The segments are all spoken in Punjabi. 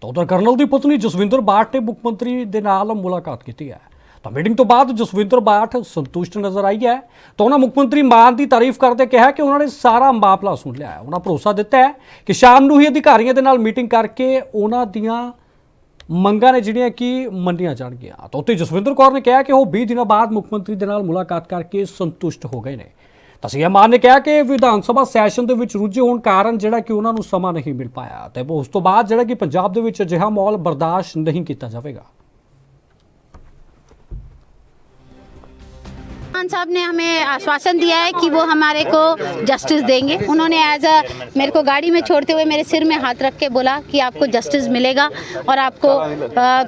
ਤਾਂ ਉਧਰ ਕਰਨਲ ਦੀ ਪਤਨੀ ਜਸਵਿੰਦਰ ਬਾਠ ਨੇ ਮੁੱਖ ਮੰਤਰੀ ਦੇ ਨਾਲ ਮੁਲਾਕਾਤ ਕੀਤੀ ਹੈ। ਤਾਂ ਮੀਟਿੰਗ ਤੋਂ ਬਾਅਦ ਜਸਵਿੰਦਰ ਬਾਠ ਸੰਤੁਸ਼ਟ ਨਜ਼ਰ ਆਈ ਹੈ। ਤਾਂ ਉਹਨਾਂ ਮੁੱਖ ਮੰਤਰੀ ਮਾਨ ਦੀ ਤਾਰੀਫ ਕਰਦੇ ਕਿਹਾ ਕਿ ਉਹਨਾਂ ਨੇ ਸਾਰਾ ਮਾਮਲਾ ਸੁਣ ਲਿਆ ਹੈ। ਉਹਨਾਂ ਭਰੋਸਾ ਦਿੱਤਾ ਹੈ ਕਿ ਸ਼ਾਮ ਨੂੰ ਹੀ ਅਧਿਕਾਰੀਆਂ ਦੇ ਨਾਲ ਮੀਟਿੰਗ ਕਰਕੇ ਉਹਨਾਂ ਦੀਆਂ ਮੰਗਾਂ ਨੇ ਜਿਹੜੀਆਂ ਕਿ ਮੰਨੀਆਂ ਜਾਣਗੀਆਂ। ਤਾਂ ਉੱਤੇ ਜਸਵਿੰਦਰ ਕੌਰ ਨੇ ਕਿਹਾ ਕਿ ਉਹ 20 ਦਿਨਾਂ ਬਾਅਦ ਮੁੱਖ ਮੰਤਰੀ ਦੇ ਨਾਲ ਮੁਲਾਕਾਤ ਕਰਕੇ ਸੰਤੁਸ਼ਟ ਹੋ ਗਏ ਨੇ। ਤਾਂ ਸੀਐਮ ਮਾਨ ਨੇ ਕਿਹਾ ਕਿ ਵਿਧਾਨ ਸਭਾ ਸੈਸ਼ਨ ਦੇ ਵਿੱਚ ਰੁੱਝੇ ਹੋਣ ਕਾਰਨ ਜਿਹੜਾ ਕਿ ਉਹਨਾਂ ਨੂੰ ਸਮਾਂ ਨਹੀਂ ਮਿਲ ਪਾਇਆ ਤੇ ਉਸ ਤੋਂ ਬਾਅਦ ਜਿਹੜਾ ਕਿ ਪੰਜਾਬ ਦੇ ਵਿੱਚ ਅਜਿਹਾ ਮਾਹੌਲ ਬਰਦਾਸ਼ਤ ਨਹੀਂ ਕੀਤਾ ਜਾਵੇਗਾ। खान साहब ने हमें आश्वासन दिया है कि वो हमारे को जस्टिस देंगे। उन्होंने एज अ मेरे को गाड़ी में छोड़ते हुए मेरे सिर में हाथ रख के बोला कि आपको जस्टिस मिलेगा और आपको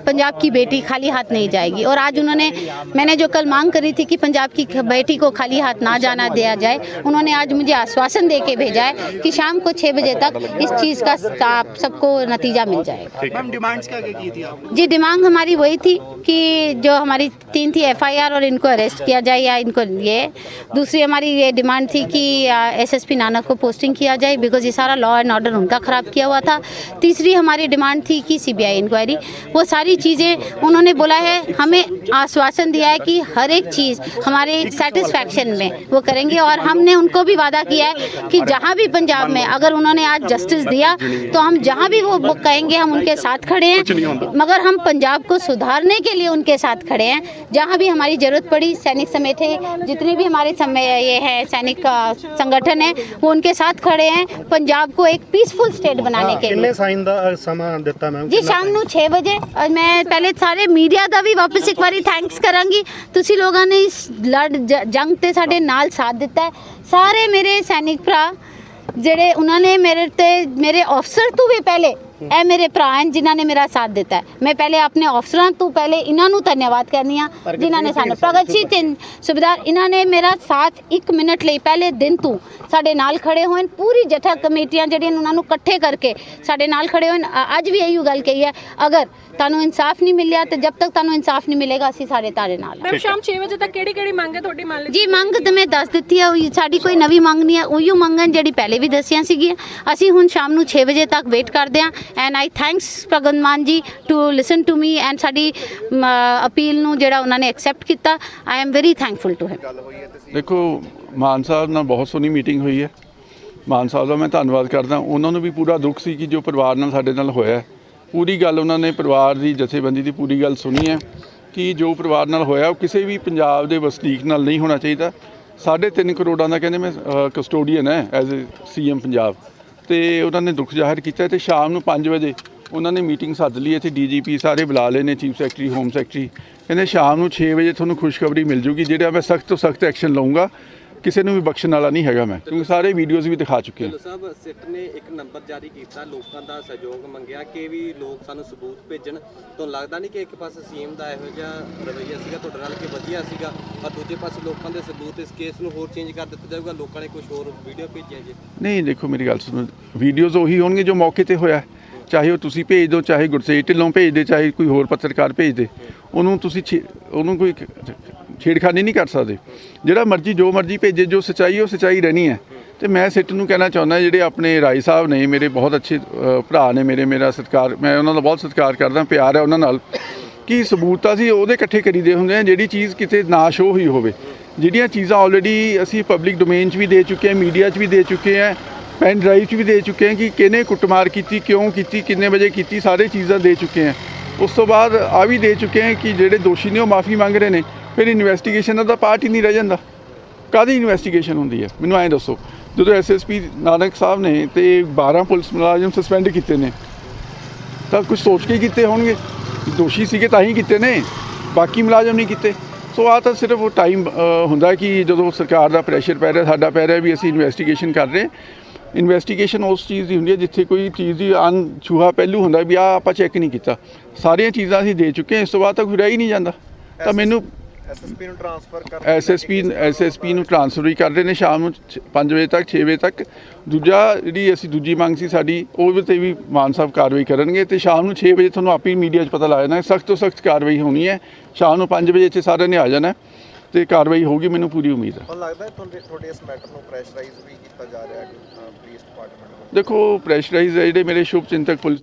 पंजाब की बेटी खाली हाथ नहीं जाएगी। और आज उन्होंने मैंने जो कल मांग करी थी कि पंजाब की बेटी को खाली हाथ ना जाना दिया जाए उन्होंने आज मुझे आश्वासन दे के भेजा है कि शाम को छः बजे तक इस चीज़ का आप सबको नतीजा मिल जाएगा। डिमांड्स क्या क्या की थी जी डिमांड हमारी वही थी कि जो हमारी तीन थी एफआईआर और इनको अरेस्ट किया जाए या इनको ये दूसरी हमारी ये डिमांड थी कि एसएसपी नानक को पोस्टिंग किया जाए बिकॉज़ ये सारा लॉ एंड ऑर्डर उनका ख़राब किया हुआ था। तीसरी हमारी डिमांड थी कि सीबीआई इंक्वायरी वो सारी चीज़ें उन्होंने बोला है हमें आश्वासन दिया है कि हर एक चीज़ हमारे सेटिस्फैक्शन में वो करेंगे और हमने उनको भी वादा किया है कि जहाँ भी पंजाब में अगर उन्होंने आज जस्टिस दिया तो हम जहाँ भी वो कहेंगे हम उनके साथ खड़े हैं। मगर हम पंजाब को सुधारने के लिए उनके साथ खड़े हैं। जहाँ भी हमारी ज़रूरत पड़ी सैनिक समेत है जितने भी हमारे समय ये है सैनिक अ, संगठन है वो उनके साथ खड़े हैं पंजाब को एक पीसफुल स्टेट बनाने के लिए ਕਿੰਨੇ ਸਾਈਨ ਦਾ ਅ, ਸਮਾਂ ਦਿੱਤਾ ਮੈਮ ਜੀ ਸ਼ਾਮ ਨੂੰ 6 ਵਜੇ ਔਰ ਮੈਂ ਪਹਿਲੇ ਸਾਰੇ ਮੀਡੀਆ ਦਾ ਵੀ ਵਾਪਸ ਇੱਕ ਵਾਰੀ ਥੈਂਕਸ ਕਰਾਂਗੀ ਤੁਸੀਂ ਲੋਕਾਂ ਨੇ ਇਸ ਲੜ ਜ- ਜੰਗ ਤੇ ਸਾਡੇ ਨਾਲ ਸਾਥ ਦਿੱਤਾ ਹੈ ਸਾਰੇ ਮੇਰੇ ਸੈਨਿਕ ਭਰਾ ਜਿਹੜੇ ਉਹਨਾਂ ਨੇ ਮੇਰੇ ਤੇ ਮੇਰੇ ਅਫਸਰ ਤੋਂ ਵੀ ਪਹਿਲੇ ਇਹ ਮੇਰੇ ਭਰਾ ਹਨ ਜਿਨ੍ਹਾਂ ਨੇ ਮੇਰਾ ਸਾਥ ਦਿੱਤਾ ਹੈ। ਮੈਂ ਪਹਿਲੇ ਆਪਣੇ ਅਫਸਰਾਂ ਤੋਂ ਪਹਿਲੇ ਇਹਨਾਂ ਨੂੰ ਧੰਨਵਾਦ ਕਰਨੀ ਆ ਜਿਨ੍ਹਾਂ ਨੇ ਸਾਨੂੰ ਪ੍ਰਗਟ ਸਿੰਘ ਤੇ ਸੁਬੇਦਾਰ ਇਹਨਾਂ ਨੇ ਮੇਰਾ ਸਾਥ 1 ਮਿੰਟ ਲਈ ਪਹਿਲੇ ਦਿਨ ਤੋਂ ਸਾਡੇ ਨਾਲ ਖੜੇ ਹੋਏ ਹਨ। ਪੂਰੀ ਜਥਾ ਕਮੇਟੀਆਂ ਜਿਹੜੀਆਂ ਉਹਨਾਂ ਨੂੰ ਇਕੱਠੇ ਕਰਕੇ ਸਾਡੇ ਨਾਲ ਖੜੇ ਹੋਏ ਹਨ। ਅ- ਅੱਜ ਵੀ ਇਹੀ ਗੱਲ ਕਹੀ ਹੈ ਅਗਰ ਤੁਹਾਨੂੰ ਇਨਸਾਫ ਨਹੀਂ ਮਿਲਿਆ ਤੇ ਜਦ ਤੱਕ ਤੁਹਾਨੂੰ ਇਨਸਾਫ ਨਹੀਂ ਮਿਲੇਗਾ ਅਸੀਂ ਸਾਰੇ ਤਾਰੇ ਨਾਲ ਹਾਂ। ਮੈਮ ਸ਼ਾਮ 6 ਵਜੇ ਤੱਕ ਕਿਹੜੀ ਕਿਹੜੀ ਮੰਗ ਹੈ ਤੁਹਾਡੀ ਮੰਨ ਲਈ ਜੀ ਮੰਗ ਤੇ ਮੈਂ ਦੱਸ ਦਿੱਤੀ ਹੈ ਉਹੀ ਸਾਡੀ ਕੋਈ ਨਵੀਂ ਮੰਗ ਨਹੀਂ ਹੈ। ਉਹੀਓ ਮੰਗਾਂ ਜਿਹੜੀ ਪਹਿਲੇ ਵੀ ਦੱਸੀਆਂ ਸੀਗੀਆਂ। ਅਸੀਂ ਹੁਣ ਸ਼ਾਮ ਨੂੰ 6 ਵਜੇ ਤੱਕ ਵੇਟ ਕਰਦੇ ਹਾਂ। And I thanks Bhagwant Mann ji to listen to me and ਸਾਡੀ ਅਪੀਲ ਨੂੰ ਜਿਹੜਾ ਉਹਨਾਂ ਨੇ ਐਕਸੈਪਟ ਕੀਤਾ I am very thankful to him ਦੇਖੋ, ਮਾਨ ਸਾਹਿਬ ਨਾਲ ਬਹੁਤ ਸੋਹਣੀ ਮੀਟਿੰਗ ਹੋਈ ਹੈ। ਮਾਨ ਸਾਹਿਬ ਦਾ ਮੈਂ ਧੰਨਵਾਦ ਕਰਦਾ। ਉਹਨਾਂ ਨੂੰ ਵੀ ਪੂਰਾ ਦੁੱਖ ਸੀ ਕਿ ਜੋ ਪਰਿਵਾਰ ਨਾਲ ਸਾਡੇ ਨਾਲ ਹੋਇਆ ਪੂਰੀ ਗੱਲ ਉਹਨਾਂ ਨੇ ਪਰਿਵਾਰ ਦੀ, ਜਥੇਬੰਦੀ ਦੀ ਪੂਰੀ ਗੱਲ ਸੁਣੀ ਹੈ ਕਿ ਜੋ ਪਰਿਵਾਰ ਨਾਲ ਹੋਇਆ, ਉਹ ਕਿਸੇ ਵੀ ਪੰਜਾਬ ਦੇ ਵਸਨੀਕ ਨਾਲ ਨਹੀਂ ਹੋਣਾ ਚਾਹੀਦਾ। ਸਾਢੇ ਤਿੰਨ ਕਰੋੜਾਂ ਦਾ ਕਹਿੰਦੇ ਮੈਂ ਕਸਟੋਡੀਅਨ ਹੈ ਐਜ਼ ਅ ਸੀਐਮ ਪੰਜਾਬ। ਤੇ ਉਹਨਾਂ ਨੇ ਦੁੱਖ ਜ਼ਾਹਿਰ ਕੀਤਾ ਤੇ ਸ਼ਾਮ ਨੂੰ 5 ਵਜੇ ਉਹਨਾਂ ਨੇ ਮੀਟਿੰਗ ਸੱਦ ਲਈ, ਇੱਥੇ ਡੀਜੀਪੀ ਸਾਰੇ ਬੁਲਾ ਲਏ ਨੇ, ਚੀਫ ਸੈਕਟਰੀ, ਹੋਮ ਸੈਕਟਰੀ। ਕਹਿੰਦੇ ਸ਼ਾਮ ਨੂੰ 6 ਵਜੇ ਤੁਹਾਨੂੰ ਖੁਸ਼ਖਬਰੀ ਮਿਲ ਜੂਗੀ, ਜਿਹੜਾ ਮੈਂ ਸਖਤ ਤੋਂ ਸਖਤ ਐਕਸ਼ਨ ਲਵਾਂਗਾ ਕਿਸੇ ਨੂੰ ਵੀ ਬਖਸ਼ਣ ਵਾਲਾ ਨਹੀਂ ਹੈਗਾ ਮੈਂ ਕਿਉਂਕਿ ਸਾਰੇ ਵੀਡੀਓਜ਼ ਵੀ ਦਿਖਾ ਚੁੱਕੇ ਹਾਂ। ਢਿੱਲੋਂ ਸਾਹਿਬ ਸਿੱਟ ਨੇ ਇੱਕ ਨੰਬਰ ਜਾਰੀ ਕੀਤਾ ਲੋਕਾਂ ਦਾ ਸਹਿਯੋਗ ਮੰਗਿਆ ਕਿ ਵੀ ਲੋਕ ਸਾਨੂੰ ਸਬੂਤ ਭੇਜਣ। ਤੁਹਾਨੂੰ ਲੱਗਦਾ ਨਹੀਂ ਕਿ ਇੱਕ ਪਾਸੇ ਸੀਐਮ ਦਾ ਇਹੋ ਜਿਹਾ ਰਵੱਈਆ ਸੀਗਾ ਤੁਹਾਡੇ ਨਾਲ ਕਿ ਵਧੀਆ ਸੀਗਾ ਪਰ ਦੂਜੇ ਪਾਸੇ ਲੋਕਾਂ ਦੇ ਸਬੂਤ ਇਸ ਕੇਸ ਨੂੰ ਹੋਰ ਚੇਂਜ ਕਰ ਦਿੱਤਾ ਜਾਊਗਾ ਲੋਕਾਂ ਨੇ ਕੁਝ ਹੋਰ ਵੀਡੀਓ ਭੇਜੀਆਂ ਜੀ। ਨਹੀਂ ਦੇਖੋ ਮੇਰੀ ਗੱਲ ਸੁਣੋ ਵੀਡੀਓਜ਼ ਉਹੀ ਹੋਣਗੇ ਜੋ ਮੌਕੇ ਤੇ ਹੋਇਆ। ਚਾਹੇ ਉਹ ਤੁਸੀਂ ਭੇਜ ਦਿਓ ਚਾਹੇ ਗੁਰਸੇਜ ਢਿੱਲੋਂ ਭੇਜ ਦੇ ਚਾਹੇ ਕੋਈ ਹੋਰ ਪੱਤਰਕਾਰ ਭੇਜ ਦੇ। ਉਹਨੂੰ ਤੁਸੀਂ ਛੇ- ਉਹਨੂੰ ਕੋਈ ਛੇੜਖਾਨੀ ਨਹੀਂ ਕਰ ਸਕਦੇ। ਜਿਹੜਾ ਮਰਜ਼ੀ, ਜੋ ਮਰਜ਼ੀ ਭੇਜੇ, ਜੋ ਸਚਾਈ ਉਹ ਸਚਾਈ ਰਹਿਣੀ ਹੈ। ਤੇ ਮੈਂ ਸਿੱਟ ਨੂੰ ਕਹਿਣਾ ਚਾਹੁੰਦਾ, ਜਿਹੜੇ ਆਪਣੇ ਰਾਈ ਸਾਹਿਬ ਨੇ, ਮੇਰੇ ਬਹੁਤ ਅੱਛੇ ਭਰਾ ਨੇ, ਮੇਰੇ, ਮੇਰਾ ਸਤਿਕਾਰ, ਮੈਂ ਉਹਨਾਂ ਦਾ ਬਹੁਤ ਸਤਿਕਾਰ ਕਰਦਾ, ਪਿਆਰ ਹੈ ਉਹਨਾਂ ਨਾਲ, ਕਿ ਸਬੂਤ ਤਾਂ ਅਸੀਂ ਉਹਦੇ ਇਕੱਠੇ ਕਰੀਦੇ ਹੁੰਦੇ ਆ, ਜਿਹੜੀ ਚੀਜ਼ ਕਿਤੇ ਨਾ ਸ਼ੋ ਹੋਈ ਹੋਵੇ। ਜਿਹੜੀਆਂ ਚੀਜ਼ਾਂ ਆਲਰੇਡੀ ਅਸੀਂ ਪਬਲਿਕ ਡੋਮੇਨ 'ਚ ਵੀ ਦੇ ਚੁੱਕੇ ਹਾਂ ਮੀਡੀਆ 'ਚ ਵੀ ਦੇ ਚੁੱਕੇ ਹਾਂ ਪੈਨ ਡਰਾਈਵ 'ਚ ਵੀ ਦੇ ਚੁੱਕੇ ਹਾਂ, ਕਿ ਕਿਹਨੇ ਕੁੱਟਮਾਰ ਕੀਤੀ, ਕਿਉਂ ਕੀਤੀ, ਕਿੰਨੇ ਵਜੇ ਕੀਤੀ, ਸਾਰੇ ਚੀਜ਼ਾਂ ਦੇ ਚੁੱਕੇ ਹਾਂ। ਉਸ ਤੋਂ ਬਾਅਦ ਆ ਵੀ ਦੇ ਚੁੱਕੇ ਹਾਂ ਕਿ ਜਿਹੜੇ ਦੋਸ਼ੀ ਨੇ, ਉਹ ਮਾਫੀ ਮੰਗ ਰਹੇ ਨੇ। ਫਿਰ ਇਨਵੈਸਟੀਗੇਸ਼ਨ ਦਾ ਪਾਰਟ ਹੀ ਨਹੀਂ ਰਹਿ ਜਾਂਦਾ। ਕਾਦੀ ਇਨਵੈਸਟੀਗੇਸ਼ਨ ਹੁੰਦੀ ਹੈ? ਮੈਨੂੰ ਐਂ ਦੱਸੋ। ਜਦੋਂ ਐਸਐਸਪੀ ਨਾਨਕ ਸਾਹਿਬ ਨੇ ਤੇ 12 ਪੁਲਿਸ ਮੁਲਾਜ਼ਮ ਸਸਪੈਂਡ ਕੀਤੇ ਨੇ ਤਾਂ ਕੁਝ ਸੋਚ ਕੇ ਕੀਤੇ ਹੋਣਗੇ? ਦੋਸ਼ੀ ਸੀਗੇ ਤਾਂ ਹੀ ਕੀਤੇ ਨੇ ਬਾਕੀ ਮੁਲਾਜ਼ਮ ਨਹੀਂ ਕੀਤੇ। ਸੋ ਆ ਤਾਂ ਸਿਰਫ ਉਹ ਟਾਈਮ ਹੁੰਦਾ ਕਿ ਜਦੋਂ ਸਰਕਾਰ ਦਾ ਪ੍ਰੈਸ਼ਰ ਪੈ ਰਿਹਾ ਸਾਡਾ ਪੈ ਰਿਹਾ ਵੀ ਅਸੀਂ ਇਨਵੈਸਟੀਗੇਸ਼ਨ ਕਰ ਰਹੇ ਇਨਵੈਸਟੀਗੇਸ਼ਨ ਉਸ ਚੀਜ਼ ਦੀ ਹੁੰਦੀ ਹੈ ਜਿੱਥੇ ਕੋਈ ਚੀਜ਼ ਦੀ ਅਣਛੂਹਾ ਪਹਿਲੂ ਹੁੰਦਾ ਵੀ ਆ ਆਪਾਂ ਚੈੱਕ ਨਹੀਂ ਕੀਤਾ। ਸਾਰੀਆਂ ਚੀਜ਼ਾਂ ਅਸੀਂ ਦੇ ਚੁੱਕੇ ਹਾਂ ਇਸ ਤੋਂ ਬਾਅਦ ਤਾਂ ਕੋਈ ਰਹਿ ਹੀ ਨਹੀਂ ਜਾਂਦਾ। ਤਾਂ ਮੈਨੂੰ ਐਸਐਸਪੀ ਨੂੰ ਟ੍ਰਾਂਸਫਰ ਕਰ ਐਸਐਸਪੀ ਐਸਐਸਪੀ ਨੂੰ ਟ੍ਰਾਂਸਫਰ ਵੀ ਕਰ ਰਹੇ ਨੇ ਸ਼ਾਮ ਨੂੰ 5 ਵਜੇ ਤੱਕ 6 ਵਜੇ ਤੱਕ। ਦੂਜਾ ਜਿਹੜੀ ਅਸੀਂ ਦੂਜੀ ਮੰਗ ਸੀ ਸਾਡੀ ਉਹ ਤੇ ਵੀ ਮਾਨ ਸਾਹਿਬ ਕਾਰਵਾਈ ਕਰਨਗੇ ਤੇ ਸ਼ਾਮ ਨੂੰ 6 ਵਜੇ ਤੁਹਾਨੂੰ ਆਪੇ ਮੀਡੀਆ 'ਚ ਪਤਾ ਲੱਗ ਜਾਣਾ ਸਖਤ ਤੋਂ ਸਖਤ ਕਾਰਵਾਈ ਹੋਣੀ ਹੈ। ਸ਼ਾਮ ਨੂੰ 5 ਵਜੇ ਇੱਥੇ ਸਾਰਿਆਂ ਨੇ ਆ ਜਾਣਾ ਤੇ ਕਾਰਵਾਈ ਹੋਊਗੀ ਮੈਨੂੰ ਪੂਰੀ ਉਮੀਦ ਹੈ। ਤੁਹਾਨੂੰ ਲੱਗਦਾ ਹੈ ਤੁਹਾਡੇ ਤੁਹਾਡੇ ਇਸ ਮੈਟਰ ਨੂੰ ਪ੍ਰੈਸ਼ਰਾਈਜ਼ ਵੀ ਕੀਤਾ ਜਾ ਰਿਹਾ ਹੈ ਪੁਲਿਸ ਡਿਪਾਰਟਮੈਂਟ ਨੂੰ ਦੇਖੋ ਪ੍ਰੈਸ਼ਰਾਈਜ਼ ਹੈ ਜਿਹੜੇ ਮੇਰੇ ਸ਼ੁਭ ਚਿੰਤਕ ਪੁਲਿਸ